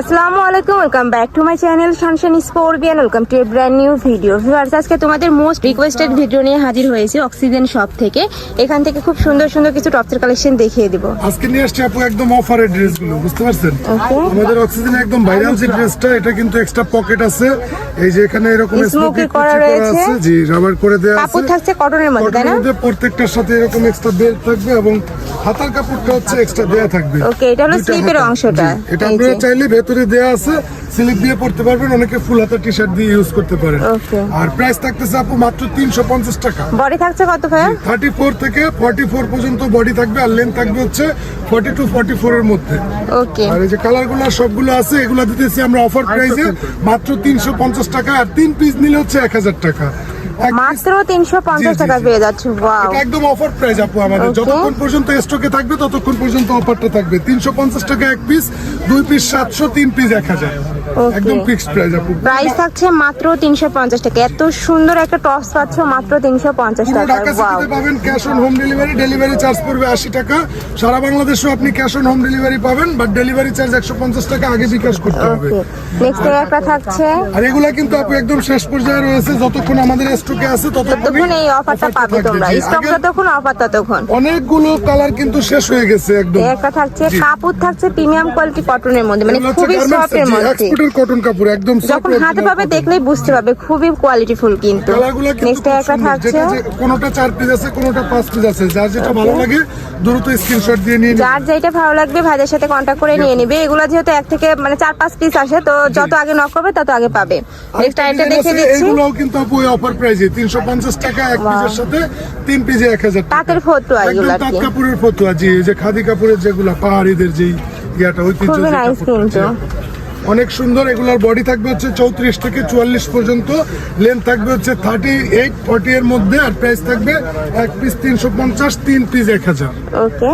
আসসালামু আলাইকুম welcome back to my channel সানশান স্পোর্বিয়ান welcome to a brand new video viewers আজকে তোমাদের মোস্ট রিকোয়েস্টেড ভিডিও নিয়ে হাজির হয়েছি অক্সিজেন শপ থেকে। এখান থেকে খুব সুন্দর সুন্দর কিছু টপসের কালেকশন দেখিয়ে দিব। আজকে নিয়ে আসছি আপু একদম অফারের ড্রেসগুলো বুঝতে পারছেন? আমাদের অক্সিজেন একদম ভাইরাল যে ড্রেসটা এটা কিন্তু এক্সট্রা পকেট আছে। এই যে এখানে এরকম স্মোকি করা রয়েছে। জি রাবার করে দেওয়া আছে। কাপড় থাকছে কটনের মধ্যে তাই না? প্রত্যেকটার সাথে এরকম এক্সট্রা বেল্ট থাকবে এবং হাতার কাপড়টা হচ্ছে এক্সট্রা দেয়া থাকবে। Okay, এটা হলো স্লিপের অংশটা। এটা আপনারা চাইলে ভেতরে দেয়া আছে স্লিপ দিয়ে পড়তে পারবেন অনেকে ফুল হাতা টি শার্ট দিয়ে ইউজ করতে পারেন। আর প্রাইস থাকতেছে আপু মাত্র তিনশো পঞ্চাশ টাকা। বডি থাকছে কত ভাইয়া? থার্টি ফোর থেকে ফর্টি ফোর পর্যন্ত বডি থাকবে আর লেন্থ থাকবে হচ্ছে ফর্টি টু ফর্টি ফোর এর মধ্যে। ওকে আর এই যে কালারগুলো সবগুলো আছে এগুলো দিতেছি আমরা অফার প্রাইসে মাত্র তিনশো পঞ্চাশ টাকা আর তিন পিস নিলে হচ্ছে এক হাজার টাকা। মাত্র তিনশো পঞ্চাশ জি, জি, টাকা পেয়ে যাচ্ছে ওয়াও এটা একদম অফার প্রাইস আপু আমাদের। যতক্ষণ পর্যন্ত স্টকে থাকবে ততক্ষণ পর্যন্ত অফারটা থাকবে। তিনশো পঞ্চাশ টাকা এক পিস দুই পিস সাতশো তিন পিস এক হাজার। Okay. একদম ফিক্সড প্রাইস আপু। প্রাইস থাকছে মাত্র তিনশো পঞ্চাশ টাকা। এত সুন্দর একটা টপস পাচ্ছ মাত্র তিনশো পঞ্চাশ পুরো টাকা ওয়াও পাবেন cash on home delivery delivery charge পড়বে আশি টাকা। সারা বাংলাদেশেও আপনি ক্যাশ অন হোম ডেলিভারি পাবেন বাট ডেলিভারি চার্জ একশো পঞ্চাশ টাকা আগে বিকাশ করতে হবে। নেক্সট একটা থাকছে। আর এগুলা কিন্তু আপু একদম শেষ পর্যায়ে রয়েছে যতক্ষণ আমাদের স্টকে আছে ততক্ষণ এই অফারটা পাবে তোমরা। স্টক যতক্ষণ অফার ততক্ষণ। অনেকগুলো কালার কিন্তু শেষ হয়ে গেছে একদম। একটা থাকছে কাপড় থাকছে প্রিমিয়াম কোয়ালিটি কটনের মধ্যে মানে খুবই সফটের মধ্যে। এক্সপোর্টের কটন কাপড় একদম যখন হাতে পাবে দেখলেই বুঝতে পারবে খুবই কিন্তু। কালারগুলো কিন্তু নেক্সট একটা থাকছে। চার পিস আছে কোনোটা পিস আছে। যার যেটা ভালো লাগে দ্রুত স্ক্রিনশট দিয়ে নিয়ে যার যেটা ভালো লাগবে ভাইদের সাথে কন্ট্যাক্ট করে নিয়ে নিবে। এগুলো যেহেতু এক থেকে মানে চার পাঁচ পিস আসে তো যত আগে নক করবে তত আগে পাবে। নেক্সট দেখে দিচ্ছি। এগুলোও কিন্তু আপু অফার প্রাইসে তিনশো পঞ্চাশ টাকা এক পিসের সাথে তিন পিসে এক হাজার টাকা। তাঁতের ফতুয়া এগুলো তাঁত কাপড়ের ফতুয়া জি যে খাদি কাপড়ের যেগুলা পাহাড়িদের যেই ইয়াটা খুবই যে কিন্তু। অনেক সুন্দর এগুলার বডি থাকবে হচ্ছে চৌত্রিশ থেকে চুয়াল্লিশ পর্যন্ত লেন্থ থাকবে হচ্ছে থার্টি এইট ফর্টি এর মধ্যে আর প্রাইস থাকবে এক পিস তিনশো পঞ্চাশ তিন পিস এক হাজার। ওকে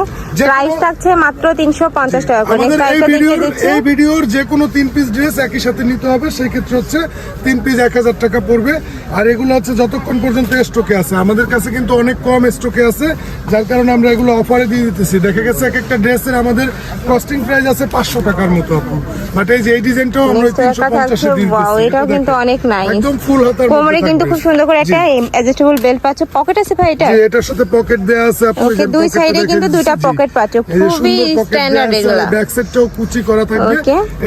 প্রাইস থাকছে মাত্র তিনশো পঞ্চাশ টাকা করে। আমাদের এই ভিডিওর দিচ্ছি। এই ভিডিওর যে কোনো তিন পিস ড্রেস একই সাথে নিতে হবে সেই ক্ষেত্রে হচ্ছে তিন পিস এক হাজার টাকা পড়বে। আর এগুলো হচ্ছে যতক্ষণ পর্যন্ত স্টকে আছে। আমাদের কাছে কিন্তু অনেক কম স্টকে আছে যার কারণে আমরা এগুলো অফারে দিয়ে দিতেছি। দেখা গেছে এক একটা ড্রেসের আমাদের কস্টিং প্রাইস আছে পাঁচশো টাকার মতো বাট এই যে এই ডিজাইনটাও আমরা ওয়াও এটাও কিন্তু অনেক একদম ফুল হাতার মধ্যে কোমরে কিন্তু খুব সুন্দর করে একটা অ্যাডজাস্টেবল বেল্ট পাচ্ছ। পকেট আছে ভাই এটা? জি, এটার সাথে পকেট দেয়া আছে আপু দুই এ কিন্তু দুইটা pocket পাচ্ছ। খুবই standard এগুলা। ব্যাক সাইডটাও কুচি করা থাকবে।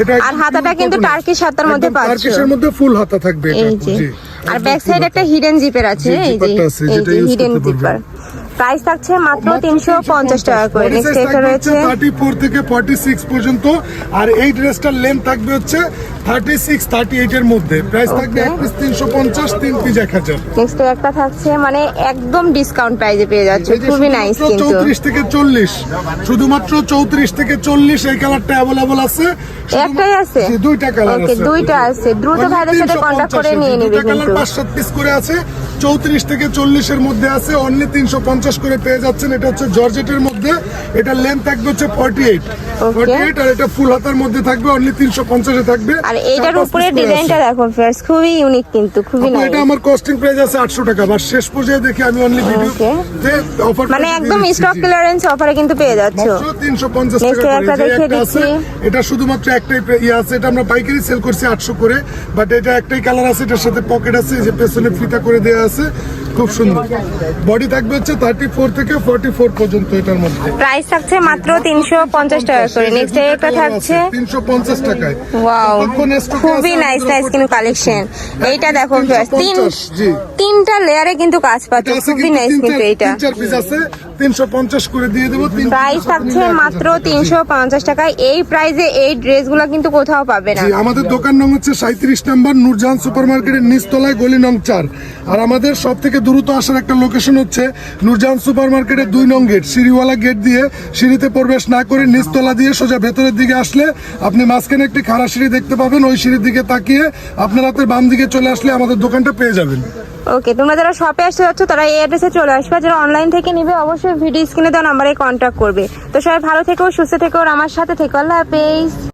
এটা আর হাতাটা কিন্তু cotton। টার্কিশ হাতার মধ্যে পাচ্ছ। টার্কিশের মধ্যে ফুল হাতা থাকবে এটা জি। আর ব্যাক সাইড একটা হিডেন জিপের আছে এই যে। Hidden zipper. প্রাইস থাকছে মাত্র মাত্র তিনশো পঞ্চাশ টাকা করে Body নেক্সট size এটা থাকবে রয়েছে হচ্ছে 34 থেকে 46 পর্যন্ত আর এই ড্রেসটার লেন্থ থাকবে হচ্ছে 36 38 এর মধ্যে প্রাইস থাকবে Okay. এক পিস 350 তিন পিস 1000 নেক্সট একটা থাকছে মানে একদম ডিসকাউন্ট প্রাইসে পেয়ে যাচ্ছে এই যে খুবই নাইস শুধুমাত্র কিন্তু 34 থেকে 40 শুধুমাত্র 34 থেকে 40 এই কালারটা अवेलेबल আছে একটাই আছে জি, দুইটা কালার ওকে আছে দুইটা আছে দ্রুত মানে ভাইদের সাথে 350 কন্ট্যাক্ট করে এর, নিয়ে দুইটা নিবে কালার কিন্তু পাঁচ সাত পিস করে আছে 34 থেকে 40 এর মধ্যে আছে অনলি 350 করে পেয়ে যাচ্ছেন এটা হচ্ছে জর্জেটের মধ্যে এটা লেন্থ থাকবে হচ্ছে 48 48 আর এটা ফুল হাতার মধ্যে থাকবে অনলি 350 এ থাকবে। আর পাঁচ উপরে ডিজাইনটা দেখো ফ্রেন্ডস খুবই ইউনিক কিন্তু খুবই এটা আমার কস্টিং প্রাইস আছে 800 টাকা শেষ পর্যায়ে দেখি আমি অনলি ভিডিও. অফার মানে একদম স্টক ক্লিয়ারেন্স অফারে কিন্তু পেয়ে যাচ্ছ। 350 Next টাকা। এটা শুধুমাত্র একটাই ইয়ে আছে এটা আমরা পাইকারি সেল করছি 800 করে বাট এটা একটাই কালার আছে এটার সাথে পকেট আছে যে পেছনে ফিতা করে দেয়া আছে। খুব সুন্দর। বডি থাকবে হচ্ছে 34 থেকে 44 পর্যন্ত এটার মধ্যে। প্রাইস থাকছে মাত্র তিনশো পঞ্চাশ টাকা করে। নেক্সট একটা থাকছে 350 টাকায়। ওয়াও খুবই নাইস নাইস কিন্তু কালেকশন এইটা দেখো তিন তিনটা লেয়ারে কিন্তু কাজ পাচ্ছে। খুবই নাইস কিন্তু এইটা। তিন চার পিস আছে 350 করে দিয়ে দেবো প্রাইস থাকছে মাত্র। তিনশো পঞ্চাশ টাকায়। এই প্রাইসে এই ড্রেসগুলো কিন্তু কোথাও পাবে না। আমাদের দোকান নং হচ্ছে সাঁত্রিশ নাম্বার নূরজাহান সুপার মার্কেটের নিচতলায় গলি নং চার। আর আমাদের সব থেকে দ্রুত আসার একটা লোকেশন হচ্ছে নূরজাহান সুপার মার্কেটের দুই নং গেট। সিঁড়িওয়ালা গেট দিয়ে সিঁড়িতে প্রবেশ না করে নিচতলা দিয়ে সোজা ভেতরের দিকে আসলে আপনি মাঝখানে একটি খাড়া সিঁড়ি দেখতে পাবেন। ওই সিঁড়ির দিকে তাকিয়ে আপনার হাতের বাম দিকে চলে আসলে আমাদের দোকানটা পেয়ে যাবেন। ওকে তোমরা যারা শপে আসতে যাচ্ছ, তারা এই অ্যাড্রেসে চলে আসবে। যারা অনলাইন থেকে নিবে, অবশ্যই ভিডিও স্ক্রিনে দেওয়া নাম্বারে কন্ট্যাক্ট করবে। তো সবাই ভালো থেকো, সুস্থ থেকো, আর আমার সাথে থেকো। আল্লাহ হাফেজ।